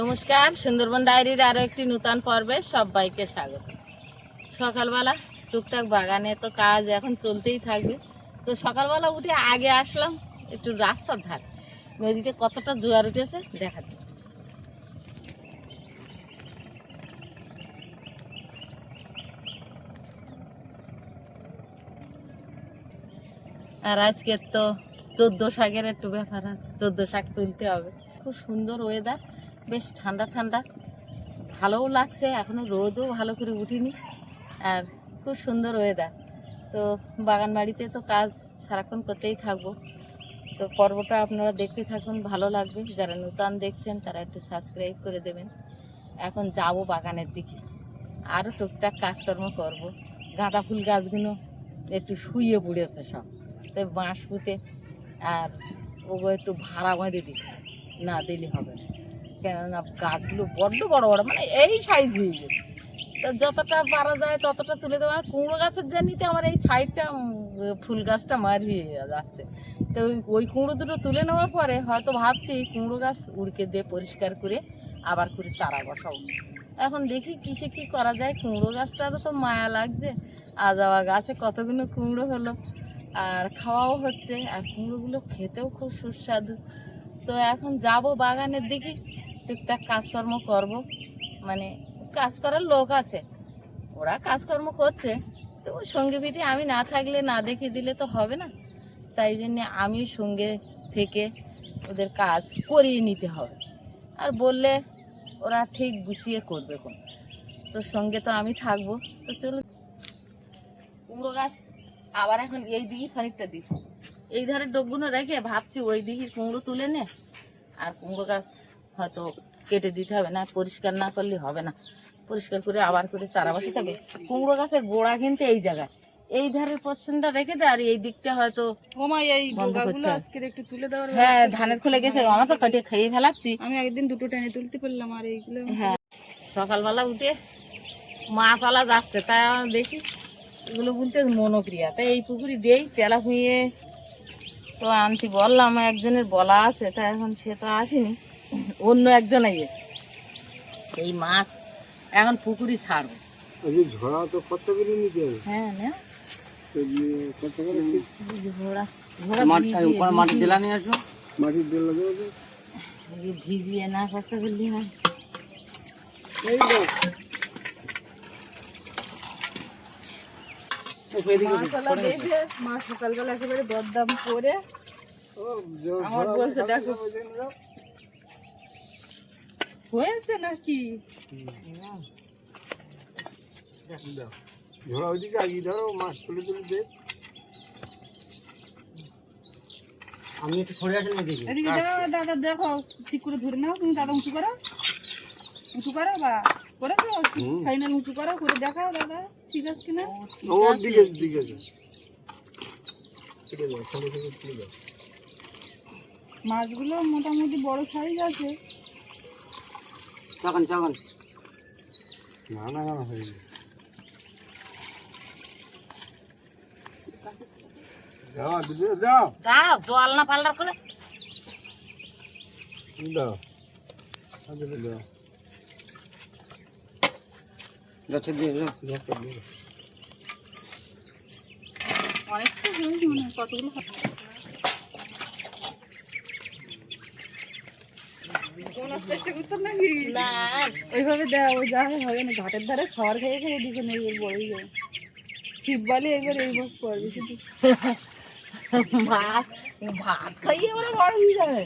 নমস্কার, সুন্দরবন ডায়েরির আরও একটি নূতন পর্বে সবাইকে স্বাগত। সকালবেলা টুকটাক বাগানে তো কাজ এখন চলতেই থাকবে। তো সকালবেলা উঠে আগে আসলাম, একটু রাস্তার ধার। নদীতে কতটা জোয়ার উঠেছে দেখা দেখাচ্ছি। আর আজকে তো চোদ্দ শাকের একটু ব্যাপার আছে, চোদ্দ শাক তুলতে হবে। খুব সুন্দর ওয়েদার বেশ ঠান্ডা ঠান্ডা। ভালোও লাগছে, এখনও রোদও ভালো করে উঠিনি। আর খুব সুন্দর ওয়েদার তো বাগান বাড়িতে তো কাজ সারাক্ষণ করতেই থাকব। তো পর্বটা আপনারা দেখতে থাকুন, ভালো লাগবে। যারা নূতন দেখছেন, তারা একটু সাবস্ক্রাইব করে দেবেন। এখন যাব বাগানের দিকে। আরও টুকটাক কাজকর্ম করব। গাঁদা ফুল গাছগুলো একটু শুয়ে পড়েছে সব। তো বাঁশ পুঁতে আর ওগো একটু ভাড়া বেঁধে দিই না দিলে হবে না। কেননা গাছগুলো বড্ড বড় বড় মানে এই সাইজ হয়ে গেছে। তো যতটা পারা যায় ততটা তুলে দেওয়া কুমড়ো গাছের জানিতে আমার এই সাইডটা ফুল গাছটা মার হয়ে যাচ্ছে। তো ওই কুমড়ো দুটো তুলে নেওয়ার পরে হয়তো ভাবছি কুমড়ো গাছ উড়কে দিয়ে পরিষ্কার করে আবার করে চারা বসাবো। এখন দেখি কিসে কি করা যায়। কুমড়ো গাছটারও তো মায়া লাগছে। আজ আবার গাছে কতগুলো কুমড়ো হলো। আর খাওয়াও হচ্ছে। আর কুমড়োগুলো খেতেও খুব সুস্বাদু। তো এখন যাব বাগানের দিকে। টুকটাক কাজকর্ম করব। মানে কাজ করার লোক আছে। ওরা কাজকর্ম করছে। তো ওর সঙ্গে পিঠে আমি না থাকলে না দেখে দিলে তো হবে না। তাই জন্য আমি সঙ্গে থেকে ওদের কাজ করিয়ে নিতে হবে। আর বললে ওরা ঠিক গুছিয়ে করবে কোন। তো সঙ্গে তো আমি থাকব। তো চলো। কুমড়ো গাছ আবার এখন এই দিকে খানিকটা দিচ্ছি। এই ধারে ডোবগুলো রেখে ভাবছি ওই দিকে কুমড়ো তুলে নে। আর কুমড়ো গাছ হয়তো কেটে দিতে হবে না পরিষ্কার না করলে হবে না। পরিষ্কার করে আবার করে চারা বসাতে হবে। কুমড়ো গাছের গোড়া কিন্তু এই জায়গায়। এই ধারের পোর্শনটা রেখে দেয় আর এই দিকটা হয়তো এই ডোগাগুলো। আজকে একটু তুলে দেওয়ার হ্যাঁ ধানের খুলে গেছে। আমার তো কাটিয়ে খেয়ে ফেলাচ্ছি। আমি একদিন দুটো টেনে তুলতে পারলাম আর এইগুলো। হ্যাঁ সকালবেলা উঠে মাছ মাছওয়ালা যাচ্ছে। তাই আমি দেখি এগুলো বলতে মনোক্রিয়া। তাই এই পুকুরি দেই তেলা হুঁয়ে তো আনতে বললাম একজনের বলা আছে তা এখন সে তো আসেনি। অন্য একজন আইয়ে এই মাছ এখন পুকুরি ছাড়বো আজকে ঝোড়া তো কতগুলো নিতে হবে। হ্যাঁ না? এই যে কত করে ঘোড়া মাটি নিয়ে আসো। দেবো? ভিজিয়ে না হয়। এই মা সকালবেলা একেবারে করে। আমার বলছে দেখো। হয়েছে নাকি? ওইদিকে আগিয়ে ধরো মাছ তুলে তুলে দে। আমি একটু সরে আসেন এদিকে। এদিকে দাও দাদা দেখো ঠিক করে ধরে নাও তুমি দাদা উঁচু করো। উঁচু করো বা করেছ? ফাইনাল উঁচু করো করে দেখাও দাদা ঠিক আছে কিনা? ওর দিকে দিকে মাছগুলো মোটামুটি বড় সাইজ আছে। চাকান চাকান না না না হয়ে যাবে যাও দিদি যাও দাও জল না পাল্টার করে দাও আগে দাও গাছে দিয়ে যাও গাছে দিয়ে দাও। অনেকটা জিনিস মনে হয় কতগুলো হবে। তোলার চেষ্টা করতাম নাকি? না। ওইভাবে দেওয়া ওই যা হয় হবে না। ঘাটের ধারে খাবার খেয়ে খেয়ে দিকে নেই এর বড়ই যায় শিব বালি এবার এই বস পড়বে শুধু। ভাত ভাত খাইয়ে ওরা বড় হয়ে যাবে।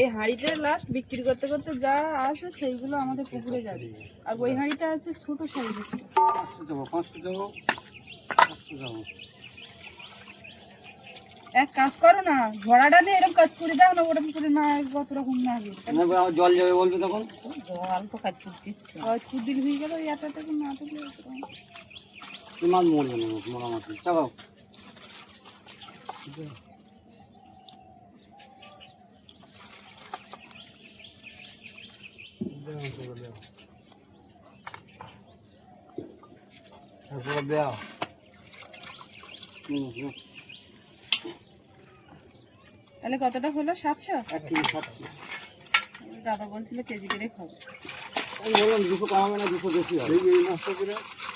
এই হাঁড়িতে লাস্ট বিক্রি করতে করতে যা আসে সেইগুলো আমাদের পুকুরে যাবে। আর ওই হাঁড়িটা আছে ছোট সাইজ। পাঁচশো দেবো পাঁচশো দেবো পাঁচশো দেবো। এক কাজ করো না ঘোড়াটা নিয়ে এরকম কাজ করে দাও না ওরকম করে না কত রকম না জল যাবে বলছো তখন? জল তো কাজ দিচ্ছে। কুদিন হয়ে গেল এটা থেকে না। তুই মাছ মরবে না মোড়া মাছ চাপাও। তারপরে দেও। হুম হুম। তাহলে কতটা হলো? সাতশো? এক কেজি সাতশো। দাদা বলছিল কেজি করে খাব। আমি বললাম দুশো কম না দুশো বেশি হবে। এই মাছটা করে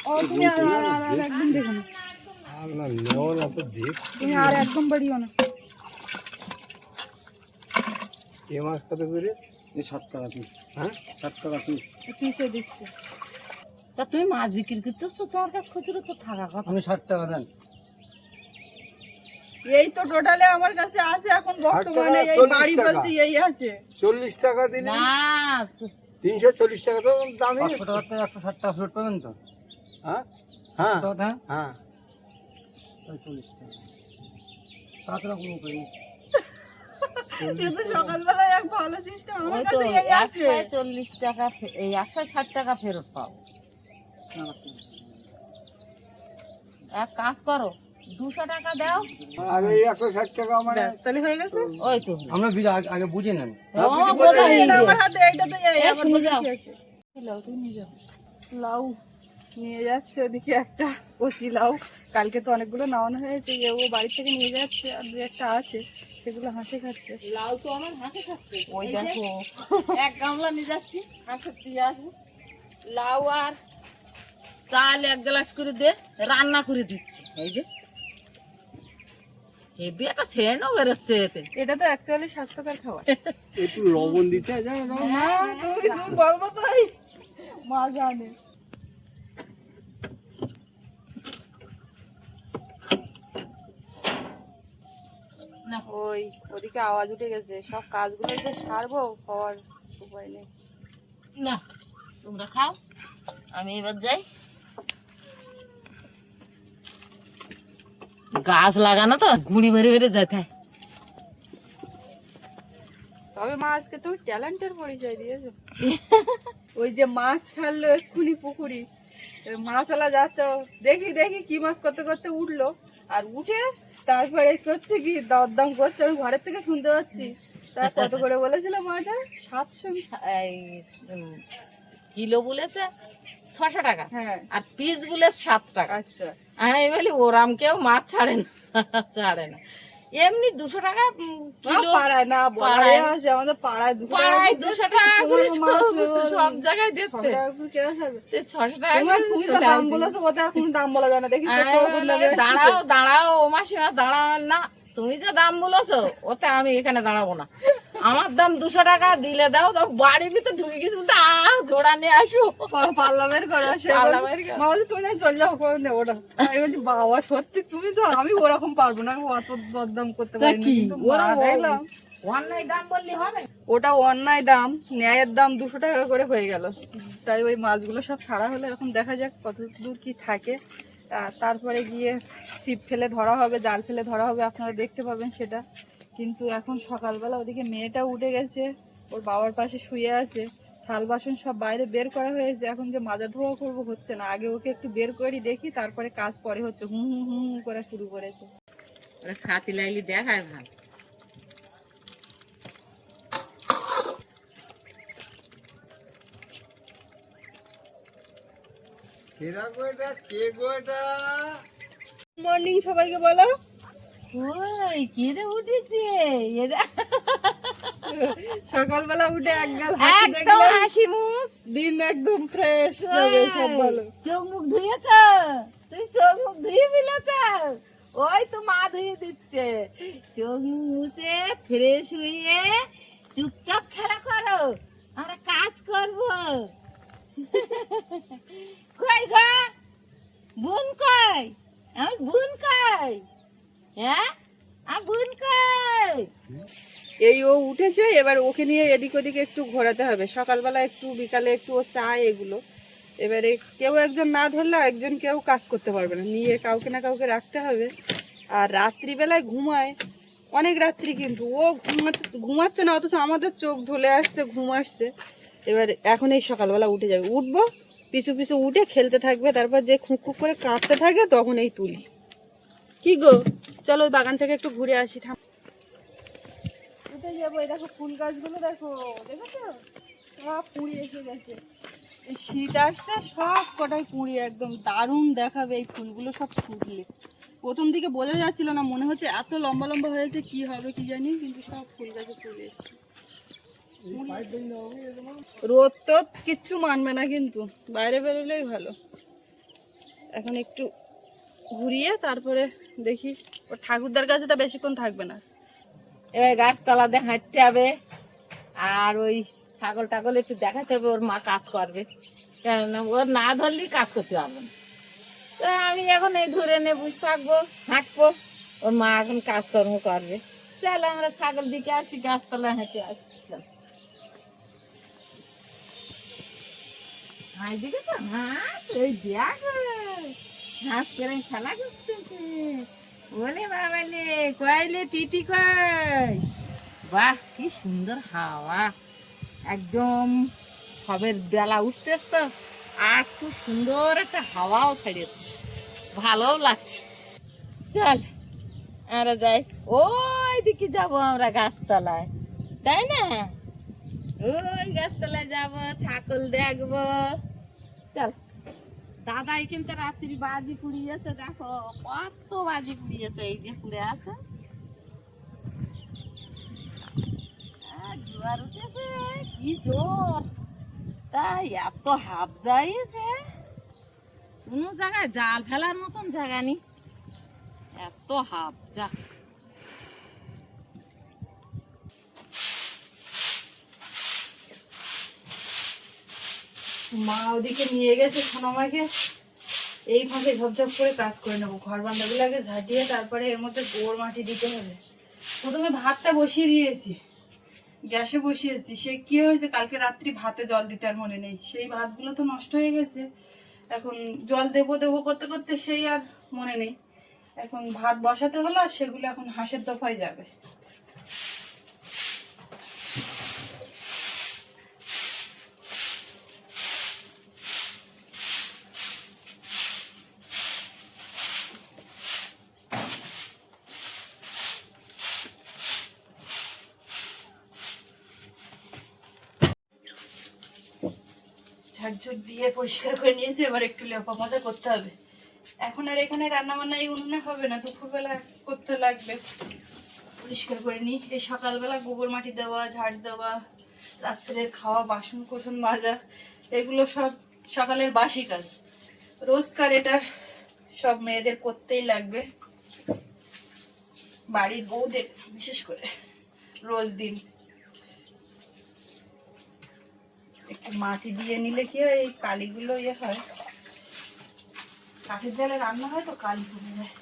ও তুমি আর আর আর আর একদম দেখো না। না নেওয়া না তো দেখ তুমি আর একদম বাড়িও না। এ মাছ কত করে? এই ষাট টাকা পিস। হ্যাঁ? ষাট টাকা পিস। পিসে দিচ্ছে। তা তুমি মাছ বিক্রি করতেছো? তোমার কাছে খুচরো তো থাকা কথা। আমি ষাট টাকা দেন। এই তো টোটালে আমার কাছে আছে এখন বর্তমানে এই বাড়ি বলতে এই আছে। চল্লিশ টাকা দিলে না তিনশো চল্লিশ টাকা তো দামি। টাকা ফেরত পাবেন তো? হ্যাঁ? হ্যাঁ। হ্যাঁ হ্যাঁ। তাই চল্লিশ টাকা। তাছাড়া কোনো উপায় সকালবেলায় এক ভালো সিস্টেম আমার তো কাছে এই আছে। একশো চল্লিশ টাকা এই একশো ষাট টাকা ফেরত না, এক কাজ করো দুশো টাকা দাও। আর এই একশো ষাট টাকা মানে তাহলে হয়ে গেছে? ওই তো। আমরা আগে- বুঝে নেন। আমার হাতে এইটা তো আমার। লাউ নিয়ে যাও। লাউ নিয়ে যাচ্ছে ওদিকে একটা কচি লাউ। কালকে তো অনেকগুলো নামানো হয়েছে ও বাড়ি থেকে নিয়ে যাচ্ছে আর দু একটা আছে সেগুলো হাসে খাচ্ছে। লাউ তো আমার হাসে খাচ্ছে। ওই দেখো। এক গামলা নিয়ে যাচ্ছি হাঁসের দিয়ে আসব। লাউ আর চাল এক গ্লাস করে দে রান্না করে দিচ্ছি। এই যে। হেবি একটা সেন্টও বেরোচ্ছে এতে। এটা তো অ্যাকচুয়ালি স্বাস্থ্যকর খাবার। একটু লবণ দিতে যাও না তুমি তুমি বলব তাই মা জানে। না ওই ওদিকে আওয়াজ উঠে গেছে। সব কাজগুলো যে সারবো হওয়ার উপায় নেই। না তোমরা খাও। আমি এবার যাই। গাছ লাগানো তো, গুঁড়ি ভরে ভরে যেতে তবে মা আজকে তুমি ট্যালেন্টের পরিচয় দিয়েছ। ওই যে মাছ ছাড়লো এক্ষুনি পুকুরি। এ মাছওয়ালা যাচ্ছ, দেখি দেখি কি মাছ করতে করতে উঠল। আর উঠে তারপরে করছে কি দরদাম করছে, আমি ঘরের থেকে শুনতে পাচ্ছি। তা কত করে বলেছিল মাটা? সাতশো কিলো বলেছে? ছশো টাকা। হ্যাঁ। আর পিস বলে সাত টাকা। আচ্ছা। আমি বলি ওরাম কেউ মাছ ছাড়ে না ছাড়ে না। এমনি দুশো টাকা কিলো পাড়ায় না পাড়ায়। আছে আমাদের পাড়ায় পাড়ায় দুশো টাকা করে সব জায়গায় দিচ্ছে। ছশো টাকা তুমি তো দাম বলেছ এখন দাম বলা যায় না দেখি দাঁড়াও দাঁড়াও ও মাসিমা দাঁড়াও না। তুমি যে দাম বলেছ ওতে আমি এখানে দাঁড়াবো না। আমার দাম দুশো টাকা দিলে দাও তো বাড়ির ভিতরে ঢুকে গেছি বলতে আহ জোড়া নিয়ে আসো। পা- পাল্লা বের করো পাল্লা বের করো। তুমি না চল যাও করে ওটা আমি বলছি বাবা সত্যি তুমি তো আমি ওরকম পারব না অত দরদাম করতে পারি কিন্তু দেখলাম অন্যায় দাম বললি হবে? ওটা অন্যায় দাম ন্যায়ের দাম দুশো টাকা করে হয়ে গেল। তাই ওই মাছগুলো সব ছাড়া হলে এখন দেখা যাক কত দূর কি থাকে। তারপরে গিয়ে ছিপ ফেলে ধরা হবে জাল ফেলে ধরা হবে আপনারা দেখতে পাবেন সেটা। কিন্তু এখন সকালবেলা ওদিকে মেয়েটা উঠে গেছে ওর বাবার পাশে শুয়ে আছে থাল বাসন সব বাইরে বের করা হয়েছে এখন যে মাজা ধোয়া করব হচ্ছে না। আগে ওকে একটু বের করি দেখি তারপরে কাজ পরে হচ্ছে হুম হুম হুম হুম করে শুরু করেছে। ওরা খাতি লাইলি দেখায় এটা? মর্নিং সবাইকে বলো। ওই কে রে উঠেছে? এরা সকালবেলা উঠে এক গাল হাসি একদম হাসি মুখ। দিন একদম ফ্রেশ যাবে সব ভালো চোখ মুখ ধুয়েছ? তুই চোখ মুখ ধুয়ে ফেলেছ? ওই তো মা ধুয়ে দিচ্ছে। চোখ মুখ ফ্রেশ হয়ে চুপচাপ খেলা করো। আমরা কাজ করব। কই গা? বোন কই? আমি বোন কই? হ্যাঁ? এই ও উঠেছে, এবার ওকে নিয়ে এদিক ওদিক একটু ঘোরাতে হবে। সকালবেলা একটু, বিকালে একটু, ও চায় এগুলো। এবারে কেউ একজন না ধরলে একজন কেউ কাজ করতে পারবে না। নিয়ে কাউকে না কাউকে রাখতে হবে। আর রাত্রিবেলায় ঘুমায়। অনেক রাত্রি কিন্তু। ও ঘুমাতে, ঘুমাচ্ছে না, অথচ আমাদের চোখ ঢলে আসছে, ঘুম আসছে। এবার এখন এই সকালবেলা উঠে যাবে। উঠবো, পিছু পিছু উঠে খেলতে থাকবে, তারপর যে খুঁক খুঁক করে কাঁদতে থাকে, তখন এই তুলি। কি গো? চলো ওই বাগান থেকে একটু ঘুরে আসি থাম কোথায় যাব? এই দেখো ফুল গাছগুলো দেখো সব কুঁড়ি এসে গেছে। এই শীত আসতে একদম দারুণ দেখাবে এই ফুলগুলো সব প্রথম দিকে বোঝা না, মনে হচ্ছে এত লম্বা লম্বা হয়েছে, কি হবে কি জানি, কিন্তু সব ফুল গাছে রোদ তো কিচ্ছু মানবে না কিন্তু, বাইরে বেরোলেই ভালো। এখন একটু ঘুরিয়ে তারপরে দেখি। ঠাকুরদার কাছে তো বেশিক্ষণ থাকবে না। এবার গাছতলাতে হাঁটতে হবে। আর ওই ছাগল টাগল একটু দেখাতে হবে, ওর মা কাজ করবে। কেননা ওর না ধরলেই কাজ করতে পারবে না। তো আমি এখন এই ধরে নিয়ে বসে থাকব, হাঁটবো। ওর মা এখন কাজকর্ম করবে। চল আমরা ছাগল দিকে আসি গাছতলা হেঁটে আসি। হাই দিকে তো? হাঁস ওই দেখ। হাঁস করে খেলা করতেছে। ওলে বাবালে কয়লে টিটি কয়? বাহ, কি সুন্দর হাওয়া। একদম সবের বেলা উঠতেছ তো। আর খুব সুন্দর একটা হাওয়াও ছাড়িয়েছে। ভালোও লাগছে। চল, আমরা যাই। ওই দিকে যাব আমরা গাছতলায়। তাই না? ওই গাছতলায় যাব, ছাগল দেখব। চল। দাদা এখানটা রাত্রি বাজি পুড়িয়েছে, দেখো কত বাজি পুড়িয়েছে, এই যে পুড়ে আছে। জোয়ার উঠেছে, কি জোর। তাই এত হাফ যাইছে কোনো জায়গায় জাল ফেলার মতন জায়গা নেই। এত হাফ যা। মা ওদিকে নিয়ে গেছে সোনামাকে। এই ফাঁকে ঝপঝপ করে কাজ করে নেব। ঘর বান্ধাগুলো আগে ঝাঁটিয়ে তারপরে এর মধ্যে গোবর মাটি দিতে হবে। প্রথমে ভাতটা বসিয়ে দিয়েছি। গ্যাসে বসিয়েছি। সে কি হয়েছে? কালকে রাত্রি ভাতে জল দিতে আর মনে নেই। সেই ভাতগুলো তো নষ্ট হয়ে গেছে। এখন জল দেবো দেবো করতে করতে সেই আর মনে নেই। এখন ভাত বসাতে হলো আর সেগুলো এখন হাঁসের দফায় যাবে। দিয়ে পরিষ্কার করে নিয়েছি, এবার একটু লেপা মজা করতে হবে। এখন আর এখানে রান্না বান্না এই উনুনে হবে না, দুপুরবেলা করতে লাগবে। পরিষ্কার করে নিই। এই সকালবেলা গোবর মাটি দেওয়া, ঝাড় দেওয়া, রাত্রের খাওয়া, বাসন কোসন মাজা, এগুলো সব সকালের বাসি কাজ। রোজকার এটা সব মেয়েদের করতেই লাগবে। বাড়ির বউদের, বিশেষ করে, রোজ দিন। একটু মাটি দিয়ে নিলে কি হয়, এই কালিগুলো ইয়ে হয়। কাঠের জালে রান্না হয় তো, কালি পড়ে যায়।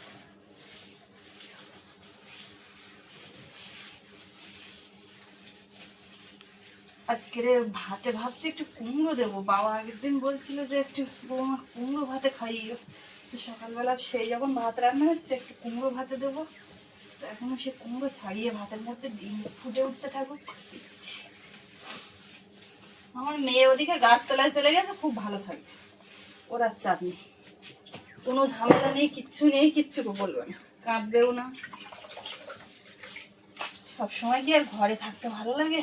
আজকের ভাতে ভাবছি একটু কুমড়ো দেবো। বাবা আগের দিন বলছিল যে একটু বৌমা কুমড়ো ভাতে খাইও তো সকালবেলা সেই যখন ভাত রান্না হচ্ছে, একটু কুমড়ো ভাতে দেবো। তো এখনও সে কুমড়ো ছাড়িয়ে ভাতের মধ্যে ফুটে উঠতে থাকুক। দিচ্ছি আমার মেয়ে ওদিকে গাছতলায় চলে গেছে, খুব ভালো থাকবে ওর আর চাপ নেই। কোনো ঝামেলা নেই, কিচ্ছু নেই, কিচ্ছু বলবে না। কাঁদবেও না। সবসময় কি আর ঘরে থাকতে ভালো লাগে?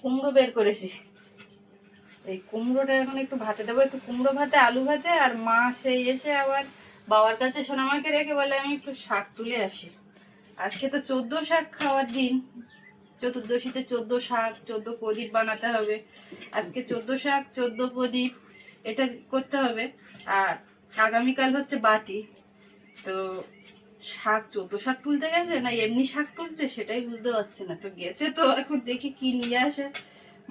কুমড়ো বের করেছি। এই কুমড়োটা এখন একটু ভাতে দেবো, একটু কুমড়ো ভাতে, আলু ভাতে, আর মা সেই এসে আবার বাবার কাছে সোনামাকে রেখে বলে, আমি একটু শাক তুলে আসি। আজকে তো চোদ্দ শাক খাওয়ার দিন। চতুর্দশীতে চোদ্দ শাক, চোদ্দ প্রদীপ বানাতে হবে। আজকে চোদ্দ শাক, চোদ্দ প্রদীপ, এটা করতে হবে। আর আগামীকাল হচ্ছে বাতি। তো শাক চোদ্দ শাক তুলতে গেছে না এমনি শাক তুলছে সেটাই বুঝতে পারছে না। তো গেছে তো এখন দেখি কি নিয়ে আসে।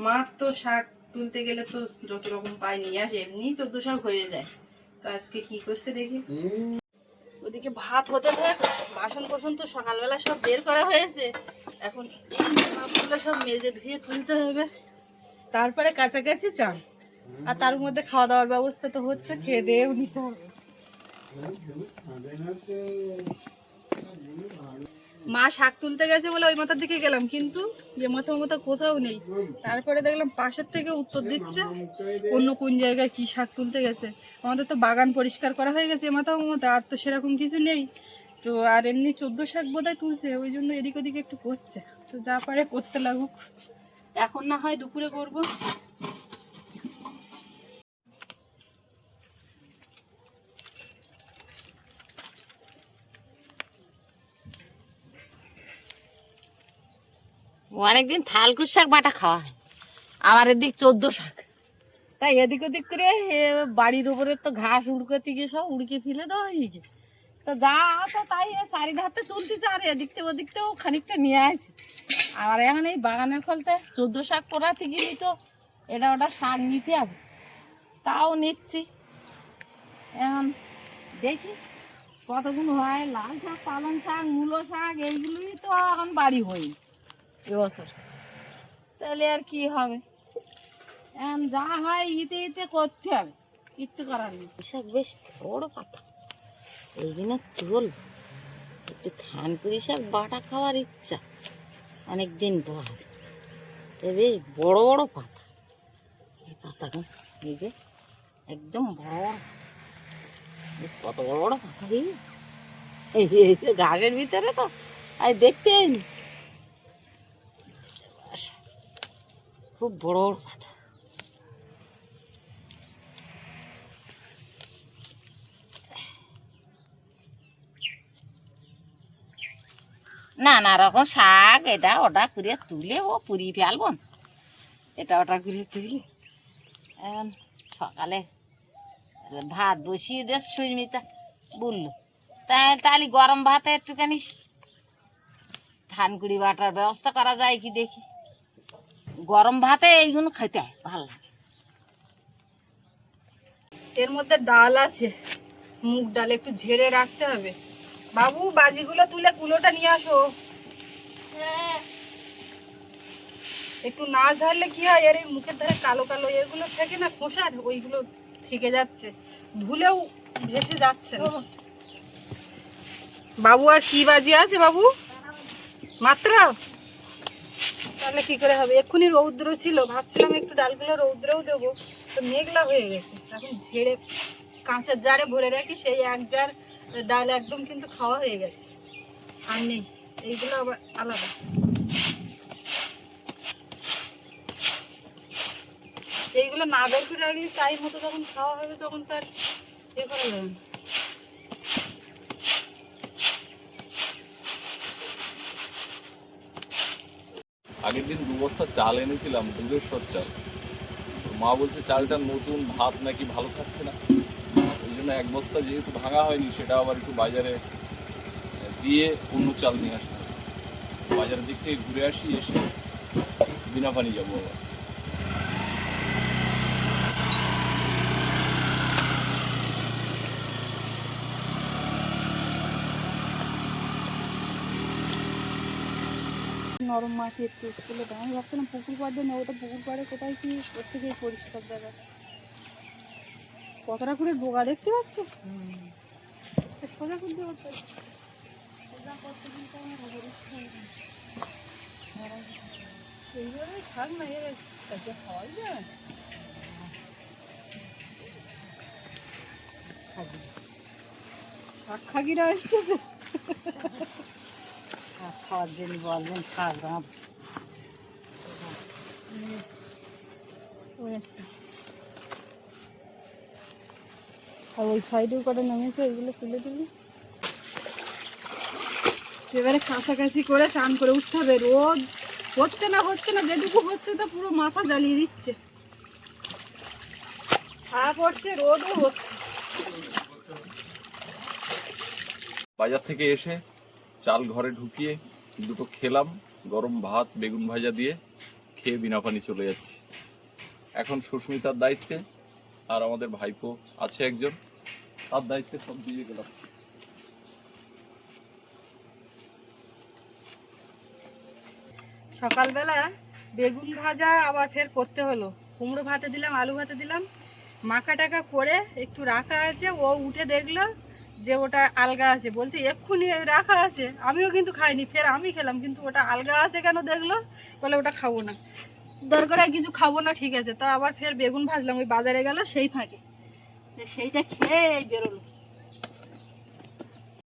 মার তো শাক তুলতে গেলে তো যত রকম পায় নিয়ে আসে এমনি চোদ্দ শাক হয়ে যায়। তো আজকে কি করছে দেখি। ওদিকে ভাত হতে থাক বাসন কোসন তো সকালবেলা সব বের করা হয়েছে। এখন এই ভাতগুলো সব মেজে ধুয়ে তুলতে হবে। তারপরে কাছাকাছি চান। আর তার মধ্যে খাওয়া দাওয়ার ব্যবস্থা তো হচ্ছে খেয়ে দিয়েও নিতে হবে। মা শাক তুলতে গেছে বলে ওই মাথার দিকে গেলাম, কিন্তু যে মাথা মাথা কোথাও নেই। তারপরে দেখলাম পাশের থেকে উত্তর দিচ্ছে, অন্য কোন জায়গায় কি শাক তুলতে গেছে। আমাদের তো বাগান পরিষ্কার করা হয়ে গেছে মাথা মাথা আর তো সেরকম কিছু নেই। তো আর এমনি চোদ্দ শাক বোধহয় তুলছে, ওই জন্য এদিক ওদিকে একটু করছে। তো যা পারে করতে লাগুক। এখন না হয় দুপুরে করব। অনেকদিন থালকুর শাক, বাটা খাওয়া হয়। আমার এদিক চোদ্দ শাক। তাই এদিক ওদিক করে বাড়ির উপরে তো ঘাস উড়কাতে গিয়ে সব উড়কে ফেলে দেওয়া হয়ে তো যা আছে তাই এ চারি ধারতে তুলতেছে, আর এদিক থেকে ওদিক থেকেও খানিকটা নিয়ে আসছে আর এখন এই বাগানের ফলতে চোদ্দ শাক করাতে গেলি তো এটা ওটা শাক নিতে হবে। তাও নিচ্ছি। এখন দেখি কতগুলো হয়, লাল শাক, পালং শাক, মূলো শাক, এইগুলোই তো এখন বাড়ি হয়নি। এবছর। তাহলে আর কি হবে? এখন যা হয় ইতে ইতে করতে হবে। কিচ্ছু করার নেই। শাক বেশ বড় পাতা এই দিনে তুল একটু থানপুরি শাক বাটা খাওয়ার ইচ্ছা। অনেক দিন বাদ বেশ বড় বড় পাতা। এই পাতাগুলো এই যে একদম বড়। কত বড় বড় পাতা এই ঘাসের ভিতরে তো। আর দেখতে খুব বড় পাতা নানা রকম শাক এটা ওটা করে তুলে ও পুরি ফেলব। এটা ওটা করে তুলে। সকালে ভাত বসিয়ে দে সুস্মিতা, বলল তাই তাহলে গরম ভাতে একটুখানি ধান কুড়ি বাটার ব্যবস্থা করা যায় কি দেখি? গরম ভাতে এইগুলো খেতে ভালো লাগে। এর মধ্যে ডাল আছে, মুগ ডাল একটু ঝেড়ে রাখতে হবে। বাবু, বাজিগুলো তুলে কুলোটা নিয়ে আসো। একটু না ঝাড়লে কি হয়, এর এই মুখের ধারে কালো কালো এগুলো থাকে না খোসার ওইগুলো থেকে যাচ্ছে। ধুলেও ভেসে যাচ্ছে। বাবু, আর কি বাজি আছে বাবু? মাত্র? তাহলে কি করে হবে? এক্ষুনি রৌদ্র ছিল, ভাবছিলাম একটু ডালগুলো রৌদ্রেও দেবো, তো মেঘলা হয়ে গেছে। এখন ঝেড়ে কাঁচের জারে ভরে রাখি, সেই এক জার ডাল একদম কিন্তু খাওয়া হয়ে গেছে। আর নেই, এইগুলো আবার আলাদা। এইগুলো না বের করে রাখলে টাইম মতো যখন খাওয়া হবে তখন তার এ করা যাবে না। আগের দিন দু বস্তা চাল এনেছিলাম দুধের সব চাল মা বলছে, চালটা নতুন, ভাত নাকি ভালো থাকছে না। ওই জন্য এক বস্তা যেহেতু ভাঙা হয়নি, সেটা আবার একটু বাজারে দিয়ে অন্য চাল নিয়ে আসতে। বাজারের দিক থেকে ঘুরে আসি, এসে বিনা পানি যাব আবার। নরম মাটি একটু তুলে দেয়। আমি ভাবছিলাম পুকুর পাড়ে না ওটা পুকুর পাড়ে কোথায় কি প্রত্যেকে পরিষ্কার জায়গা? কতটা করে বোগা দেখতে পাচ্ছ? সোজা করতে পারছ শাক খাগিরা আসতেছে খাওয়ার জন্য বলবেন শাক আর ওই সাইডেও কটা নামিয়েছে ওইগুলো তুলে দিবি? এবারে কাছাকাছি করে চান করে উঠতে হবে রোদ হচ্ছে না হচ্ছে না যেটুকু হচ্ছে তো পুরো মাথা জ্বালিয়ে দিচ্ছে। ছায়া পড়ছে রোদও হচ্ছে। বাজার থেকে এসে চাল ঘরে ঢুকিয়ে দুটো খেলাম, গরম ভাত, বেগুন ভাজা দিয়ে খেয়ে বিনা পানি চলে যাচ্ছি। এখন সুস্মিতার দায়িত্বে আর আমাদের ভাইপো আছে একজন, তার দায়িত্বে সব দিয়ে গেলাম। সকালবেলা বেগুন ভাজা আবার ফের করতে হলো। কুমড়ো ভাতে দিলাম, আলু ভাতে দিলাম মাখা টাকা করে একটু রাখা আছে, ও উঠে দেখল যে ওটা আলগা আছে। বলছে, এক্ষুনি রাখা আছে। আমিও কিন্তু খাইনি, ফের আমি খেলাম, কিন্তু ওটা আলগা আছে কেন দেখল? বলে, ওটা খাব না। দরকার কিছু খাব না, ঠিক আছে। তা আবার ফের বেগুন ভাজলাম, ওই বাজারে গেল, সেই ফাঁকে। সেইটা খেয়ে বেরোলো।